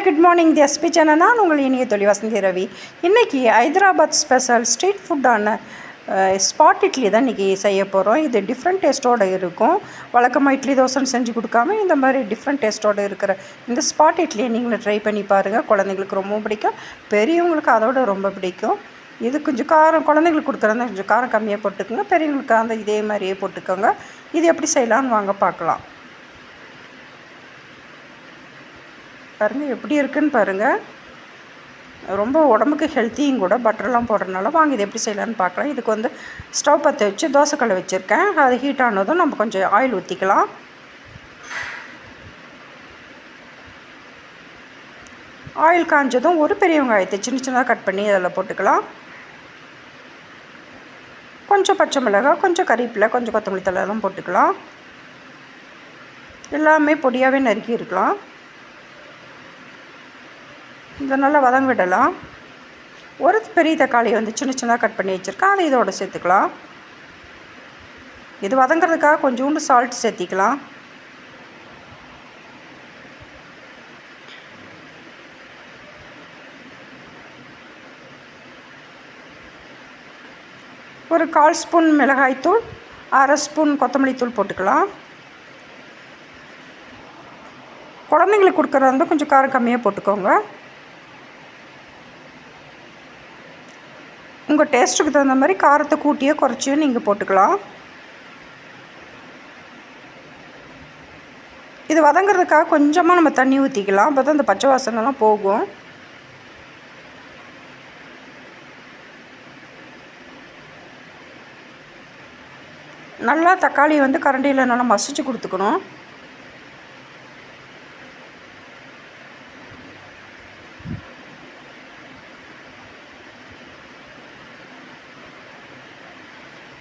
Hi good morning the SP channel நான் உங்கள் இனிய தொழில் வசந்தி ரவி. இன்றைக்கி ஹைதராபாத் ஸ்பெஷல் ஸ்ட்ரீட் ஃபுட்டான ஸ்பாட் இட்லி தான் இன்றைக்கி செய்ய போகிறோம் இது டிஃப்ரெண்ட் டேஸ்ட்டோடு இருக்கும். வழக்கமாக இட்லி தோசைன்னு செஞ்சு கொடுக்காம இந்த மாதிரி டிஃப்ரெண்ட் டேஸ்ட்டோடு இருக்கிற இந்த ஸ்பாட் இட்லியை நீங்களும் ட்ரை பண்ணி பாருங்கள் குழந்தைங்களுக்கு ரொம்ப பிடிக்கும். பெரியவங்களுக்கு அதோட ரொம்ப பிடிக்கும். இது கொஞ்சம் காரம் குழந்தைங்களுக்கு கொடுக்குறதா கொஞ்சம் காரம் கம்மியாக போட்டுக்கோங்க. பெரியவங்களுக்கு அந்த இதே மாதிரியே போட்டுக்கோங்க. இது எப்படி செய்யலான்னு வாங்க பார்க்கலாம். பாருங்கள் எப்படி இருக்குன்னு பாருங்கள் ரொம்ப உடம்புக்கு ஹெல்த்தியும் கூட பட்டர்லாம் போடுறதுனால வாங்க இது எப்படி செய்யலான்னு பார்க்கலாம். இதுக்கு வந்து ஸ்டவ் பற்ற வச்சு தோசைக்கல்லை வச்சுருக்கேன். அது ஹீட் ஆனதும் நம்ம கொஞ்சம் ஆயில் ஊற்றிக்கலாம் ஆயில் காஞ்சதும் ஒரு பெரிய வெங்காயத்தை சின்ன சின்னதாக கட் பண்ணி அதில் போட்டுக்கலாம். கொஞ்சம் பச்சை மிளகாய் கொஞ்சம் கறிப்பில் கொஞ்சம் கொத்தமல்லி தலையெல்லாம் போட்டுக்கலாம். எல்லாமே பொடியாகவே நறுக்கி இருக்கலாம். இதை நல்லா வதங்க விடலாம். ஒரு பெரிய தக்காளி வந்து சின்ன சின்னதாக கட் பண்ணி வச்சுருக்கேன். அதை இதோட சேர்த்துக்கலாம். இது வதங்கிறதுக்காக கொஞ்சோண்டு சால்ட் சேர்த்திக்கலாம். ஒரு கால் ஸ்பூன் மிளகாய்த்தூள் அரை ஸ்பூன் கொத்தமல்லி தூள் போட்டுக்கலாம். குழந்தைங்களுக்கு கொடுக்குறதா இருந்தால் கொஞ்சம் காரம் கம்மியாக போட்டுக்கோங்க. உங்கள் டேஸ்ட்டுக்கு தகுந்த மாதிரி காரத்தை கூட்டியோ குறைச்சியோ நீங்கள் போட்டுக்கலாம். இது வதங்கிறதுக்காக கொஞ்சமாக நம்ம தண்ணி ஊற்றிக்கலாம் அப்போ தான் அந்த பச்சை வாசனைலாம் போகும். நல்லா தக்காளி வந்து கரண்டியில் நல்லா மசிச்சு கொடுத்துக்கணும்.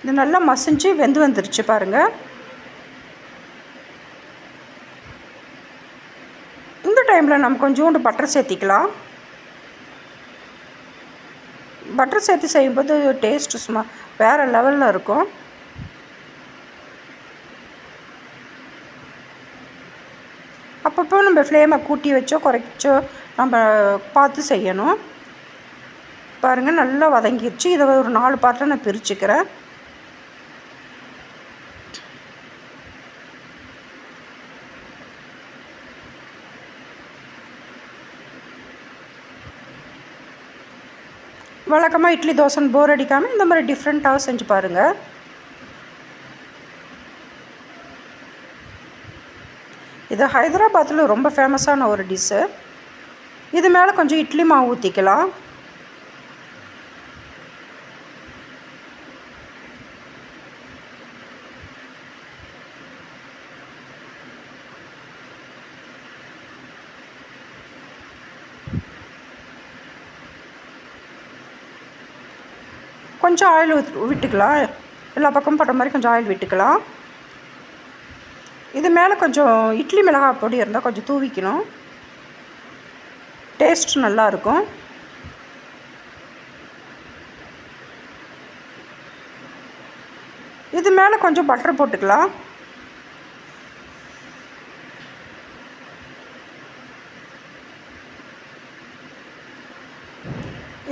இது நல்லா மசிஞ்சு வெந்து வந்துருச்சு பாருங்கள் இந்த டைமில் நம்ம கொஞ்சோண்டு பட்டர் சேர்த்திக்கலாம். பட்டர் சேர்த்து செய்யும்போது டேஸ்ட்டு சும்மா வேறு லெவலில் இருக்கும். அப்பப்போ நம்ம ஃப்ளேமை கூட்டி வச்சோ குறைச்சோ நம்ம பார்த்து செய்யணும். பாருங்கள் நல்லா வதங்கிடுச்சு இதை ஒரு நாலு பாட்டில் நான் பிரிச்சுக்கிறேன். வழக்கமாக இட்லி தோசைன்னு போர் அடிக்காமல் இந்த மாதிரி டிஃப்ரெண்ட்டாக செஞ்சு பாருங்கள் இது ஹைதராபாத்தில் ரொம்ப ஃபேமஸான ஒரு டிஷ்ஷு இது மேலே கொஞ்சம் இட்லி மாவு ஊற்றிக்கலாம் கொஞ்சம் ஆயில் விட்டுக்கலாம். எல்லா பக்கமும் படுற மாதிரி கொஞ்சம் ஆயில் விட்டுக்கலாம். இது மேலே கொஞ்சம் இட்லி மிளகாய் பொடி இருந்தால் கொஞ்சம் தூவிக்கணும். டேஸ்ட் நல்லாயிருக்கும் இது மேலே கொஞ்சம் பட்டர் போட்டுக்கலாம்.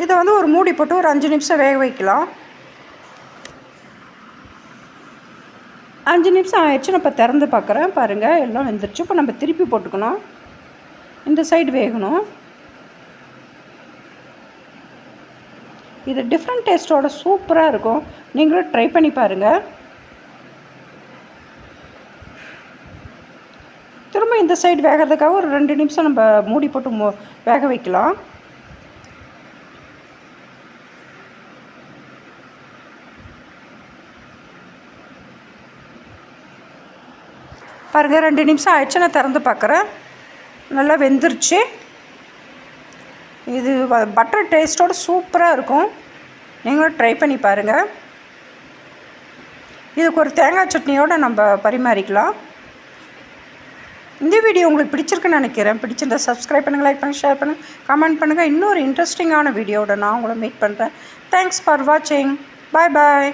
இதை வந்து ஒரு மூடி போட்டு ஒரு அஞ்சு நிமிஷம் வேக வைக்கலாம். அஞ்சு நிமிஷம் ஆயிடுச்சு நான் இப்போ திறந்து பார்க்குறேன் பாருங்கள் எல்லாம் வெந்துருச்சு. இப்போ நம்ம திருப்பி போட்டுக்கணும். இந்த சைடு வேகணும். இது டிஃப்ரெண்ட் டேஸ்ட்டோட சூப்பராக இருக்கும். நீங்களும் ட்ரை பண்ணி பாருங்கள் திரும்ப இந்த சைடு வேகிறதுக்காக ஒரு ரெண்டு நிமிஷம் நம்ம மூடி போட்டு வேக வைக்கலாம். பாருங்கள் ரெண்டு நிமிஷம் ஆயிடுச்சு நான் திறந்து பார்க்குறேன். நல்லா வெந்துருச்சு. இது பட்டர் டேஸ்ட்டோடு சூப்பராக இருக்கும். நீங்களும் ட்ரை பண்ணி பாருங்கள் இதுக்கு ஒரு தேங்காய் சட்னியோடு நம்ம பரிமாறிக்கலாம். இந்த வீடியோ உங்களுக்கு பிடிச்சிருக்குன்னு நினைக்கிறேன். பிடிச்சிருந்தா சப்ஸ்கிரைப் பண்ணுங்கள் லைக் பண்ணுங்கள் ஷேர் பண்ணுங்கள் கமெண்ட் பண்ணுங்கள் இன்னொரு இன்ட்ரெஸ்டிங்கான வீடியோட நான் உங்களை மீட் பண்ணுறேன் தேங்க்ஸ் ஃபார் வாட்சிங் பாய் பாய்